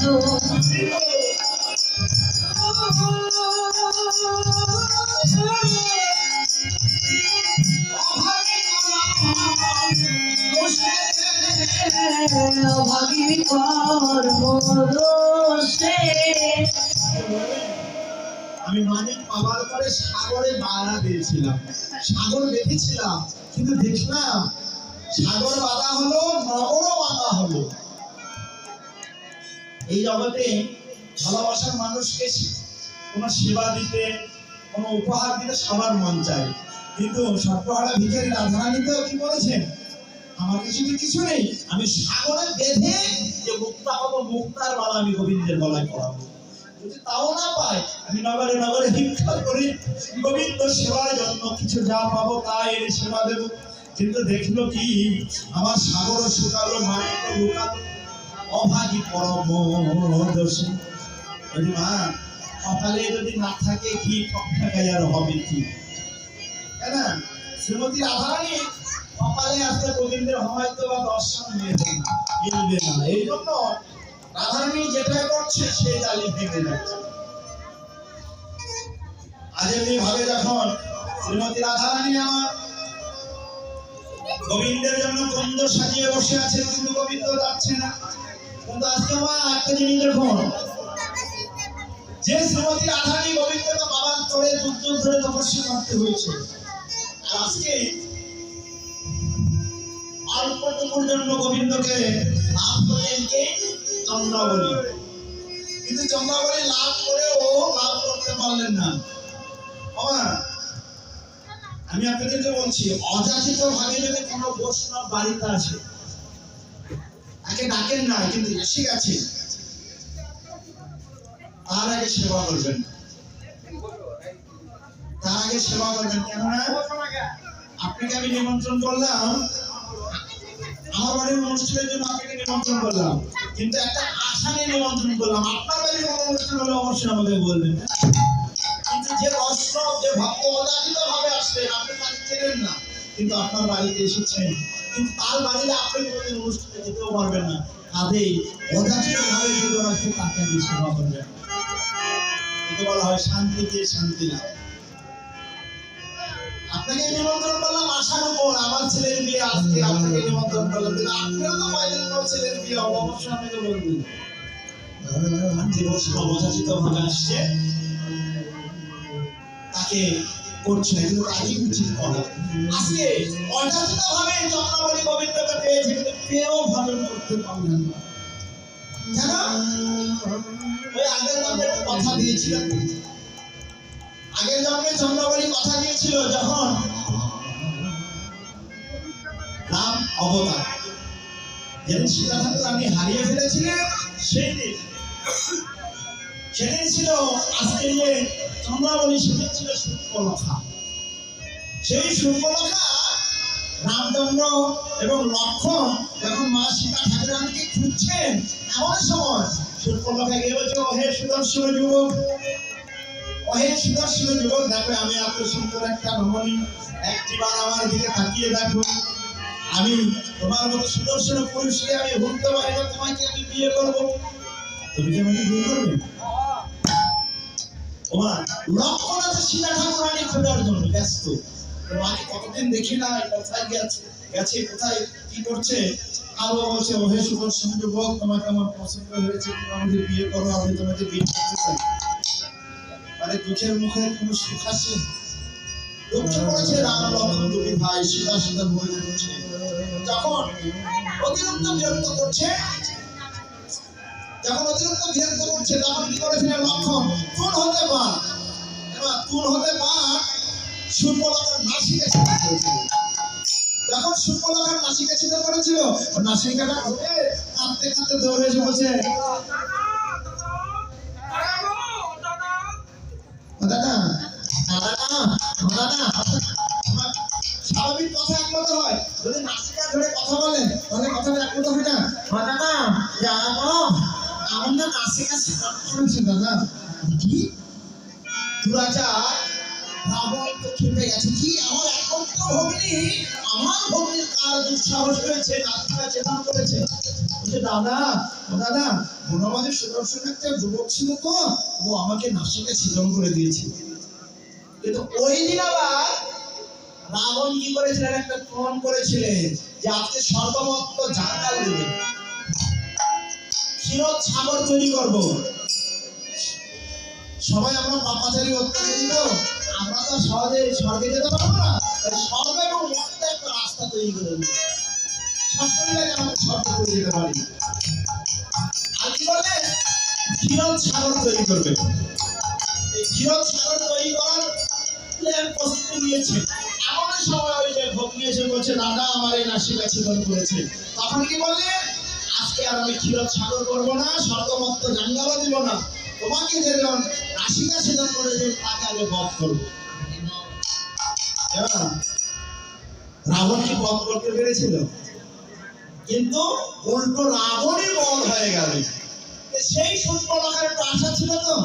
আমি মানিক পাওয়ার পরে সাগরে বাধা দিয়েছিলাম। সাগর দেখেছিলাম, কিন্তু দেখলাম সাগর বাধা হলো, নগরও বাধা হলো। এই জগতে ভালোবাসার মানুষকে কোনো সেবা দিতে, কোনো উপহার দিতে সবার মন চায়। কিন্তু সর্বহারা ভিখারি রাধারানীতেও কি বলেছেন? আমার কাছে কিছু নেই, আমি সাগরে বেঁধে যে মুক্তা হব মুক্তার মালা আমি গোবিন্দের গলায় পড়াবো যদি তাও না পাই, আমি নগরে নগরে ভিক্ষা করি, গোবিন্দ সেবার জন্য কিছু যা পাবো তাই এনে সেবা দেবো। কিন্তু দেখল কি? আমার সাগর শুকালো মায়ের লুকালো। অভাগী পরম দোষী বলি, মা, কপালে যদি না থাকে কি আর হবে কি? না শ্রীমতী রাধারানী কপালে আসলে গোবিন্দের হয়তো বা দর্শন মিলবে না। এই জন্য রাধারানী যেটা করছে, সে জালি ভেঙে যাচ্ছে আজ এমনি ভাবে যখন শ্রীমতী রাধারানী আমার গোবিন্দের জন্য কুন্দ সাজিয়ে বসে আছে কিন্তু গোবিন্দ যাচ্ছে না। কিন্তু আজকে আমার একটা জিনিস দেখুন যে বাবার যুগ যুগ ধরে তপস্যা করতে হয়েছে। জন্য গোবিন্দকে লাভ করলেন চন্দ্রাবলী। কিন্তু চন্দ্রাবলী লাভ করেও লাভ করতে পারলেন না। আমি আপনাদেরকে বলছি, অযাচিত ভাবে যদি কোনো বৈষ্ণব বাড়িতে আসে তাকে ডাকেন না কিন্তু এসে গেছে তার আগে সেবা করবেন। তার আগে সেবা করবেন, কেননা আপনাকে আমি নিমন্ত্রণ করলাম। আমার বাড়ির অনুষ্ঠানের জন্য আপনাকে নিমন্ত্রণ করলাম। কিন্তু একটা আশা নিয়ে নিমন্ত্রণ করলাম। আপনার বাড়ির কোনো অনুষ্ঠান হলে অবশ্যই আমাকে বলবেন। কিন্তু যে বৈষ্ণব যে ভক্ত অজাচিত ভাবে আসবেন আপনি তাকে চেনেন না। কিন্তু আপনার বাড়িতে এসেছেন। কিন্তু তার বাড়িতে আপনি কোনোদিন অনুষ্ঠানে যেতেও পারবেন না। কাজেই অযাচিত ভাবে যদি আসবে তাকে আপনি সেবা করবেন। একে বলা হয় শান্তি দিয়ে শান্তি লাভ। আপনাকে নিমন্ত্রণ করলাম আশার উপর। আমার ছেলের বিয়ে আজকে আপনাকে নিমন্ত্রণ করলাম। কিন্তু আপনিও তো পাইলেন আমার ছেলের বিয়ে হবে, অবশ্যই আমাকে বলবেন অযাচিত ভাবে আসছে। তাকে করছে কিন্তু তাকে উচিত করা আজকে অযাচিত ভাবে চন্দ্রমণি গোবিন্দকে পেয়েছে পেয়েও ভালো করতে পারলেন না। কেন? ওই আগের জন্মে কথা দিয়েছিলেন আগের জন্মে চন্দ্রবলী কথা দিয়েছিল যখন রাম অবতার। যেদিন সীতা ঠাকুর আপনি হারিয়ে ফেলেছিলেন, সেই দিন। সেদিন ছিল আজকে যে চন্দ্রাবলী সেদিন ছিল সূর্যলখা সেই সূর্যলখা রামচন্দ্র এবং লক্ষণ যখন মা সীতা ঠাকুরানীকে খুঁজছেন, এমন সময় গিয়ে বলছে সুদর্শন যুবক সুদর্শন যুবক, দেখো আমি এত সুন্দর একটা রমণী একটিবার আমার দিকে তাকিয়ে দেখো। আমি তোমার মতো সুদর্শন পুরুষকে আমি ভুলতে পারি না, তোমাকে আমি বিয়ে করব। তুমি কি আমাকে বিয়ে করবে? লক্ষণ আছে সীতা ঠাকুরানী খোঁজার জন্য ব্যস্ত। মাকে কতদিন দেখি না কোথায় গেছে গেছে, কোথায়, কি করছে? আমি তোমাকে বিয়ে মানে দুঃখের মুখে কোনো সুখ আসে দুঃখ করেছে রাম ভাই সীতা সীতা করছে যখন অতিরিক্ত বিরক্ত করছে যখন অতিরিক্ত বিরক্ত করছে তখন কি করেছিলেন লক্ষণ? তুল হতে পার। এবার তুল হতে পার সূর্যলকার নাসিকে যখন সূর্যলকার নাসিকে ছেদন করেছিল, নাসিকাটা ধরে কাঁদতে কাঁদতে দৌড়ে এসে বলছে স্বাভাবিক কথা একমত হয়? যদি নাসিকা ধরে কথা বলেন তাহলে কথাটা একমত হবে না? দাদা জানো আমার নাসিকা সেটা করেছে দাদা কি? দুরাচার রাবণ তো খেপে গেছে। কি আমার একমাত্র ভগিনী? আমার ভগিনীর কার দুঃসাহস হয়েছে নাতিকা চেতন করেছে? বলছে দাদা ও দাদা বনমাঝে সুদর্শন একটা যুবক ছিল তো ও আমাকে নাসিকা করে দিয়েছে। কিন্তু ওই দিন আবার রাবণ কি করেছিলেন? একটা প্রমাণ করেছিলেন যে আজকে সর্বমত্ত জাঙ্গাল দেবে। ক্ষীরদ সাগর তৈরি করব। সবাই আমরা পাপাচারী অত্যাচারী তো? আমরা তো সহজে স্বর্গে যেতে পারব না। স্বর্গ এবং মর্তে একটা রাস্তা তৈরি করে দেবো সকলে যেন স্বর্গ করে যেতে পারি। আর কি বলে? ক্ষীরদ সাগর তৈরি করবে। এই ক্ষীরদ সাগর তৈরি করার প্ল্যান প্রস্তুতি নিয়েছে। এমন সময় ওই যে ভোগ নিয়েছে বলছে, দাদা, আমার এই নাসিকা ছেদন করেছে তখন কি বললে? আজকে আর আমি ক্ষীরদ সাগর করব না, স্বর্গমত্ত জাঙ্গালও দিব না। তোমাকে যেজন নাসিকা ছেদন করেছে তাকে আগে বধ করব। রাবণ কি বধ করতে পেরেছিল? কিন্তু উল্টো রাবণই বধ হয়ে গেল। সেই সূর্যনখার একটু আশা ছিল তো?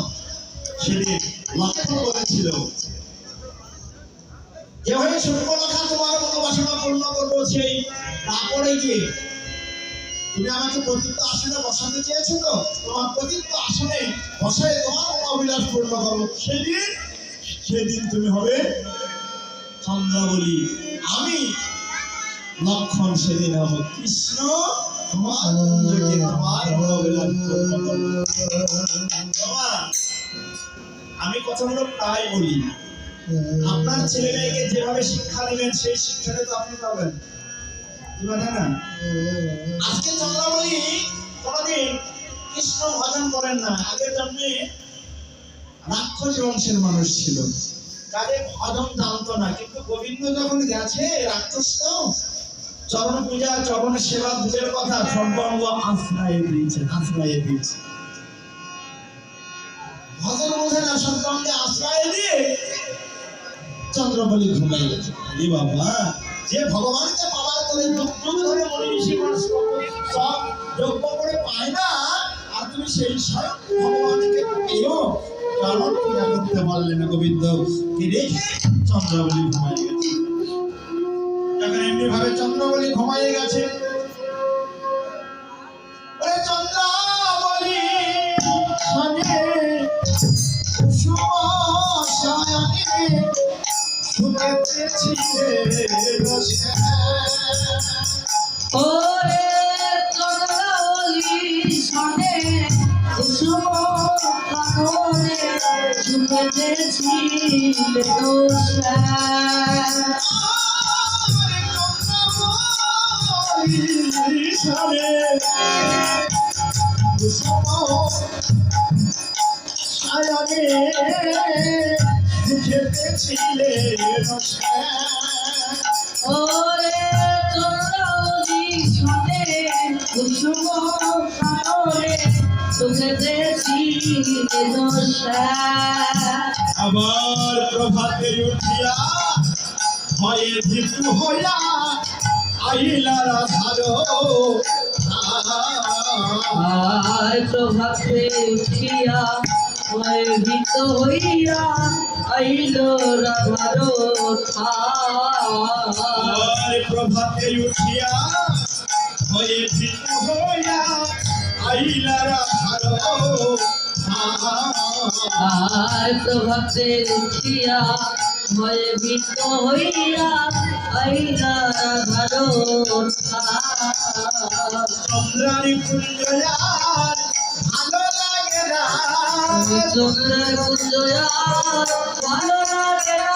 সেদিন লক্ষ্য করেছিল। যেভাবে সূর্যনখা তোমার মনোবাসনা পূর্ণ করব, সেই তারপরে গিয়ে তুমি আমাকে প্রতিত্ব আসনে বসাতে চেয়েছো তো? তোমার প্রতিত্ব আসনে বসায় তোমার মনোবিলাস পূর্ণ করব সেদিন সেদিন তুমি হবে চন্দ্রাবলী। আমি লক্ষণ সেদিন হব কৃষ্ণ আমি কথাগুলো প্রায় বলি। আপনার ছেলে মেয়েকে যেভাবে শিক্ষা দিবেন, সেই শিক্ষাটা তো আপনি পাবেন। বলে আজকে চন্দ্রাবলী কোনদিন কৃষ্ণ ভজন করেন না। আগের জন্মে রাক্ষস বংশের মানুষ ছিল। কাজে ভজন জানতো না। কিন্তু গোবিন্দ যখন গেছে রাক্ষসটাও চরণ পূজা, চরণ সেবা, পূজার কথা সর্বাঙ্গ আশ্রয় দিয়েছে আশ্রয় দিয়েছে। ভজন বোঝে না, সর্বাঙ্গে আশ্রয় দিয়ে চন্দ্রবলী ঘুমাই গেছে। বাবা, যে ভগবানকে করে যুগ যুগ ধরে ঋষি সব যজ্ঞ করে পায় না। আর তুমি সেই ভগবানকে পেয়েও কারণ পূজা করতে পারলে না গোবিন্দ। রেখে ঘুমাই গেছে। এমনি ভাবে ঘুমাই গেছে। সনে কুসুম শয়নে ওরে চন্দ্রাবলী সনে কুসুম কাননে শুনেছি দোষা ওরে দোষা আবার প্রভাতে উঠিয়া ভয়ে ভীতু হইয়া আইলা রাধার। আর প্রভাতে উঠিয়া ভয়ভীত হইয়া আইল রাধার আর প্রভাতে উঠিয়া ভয়ে ভীতু হইয়া আর প্রভাতে উঠিয়া ভয়ভীত হইয়া আইল রাধার চন্দ্রানি কুঞ্জয়ার ভালো লাগে না। চন্দ্রের কুঞ্জয়া ভালো লাগে না।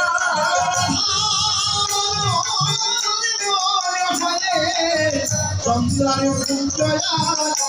চন্দ্রানি কুঞ্জয়ার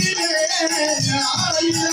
দিনে আইলা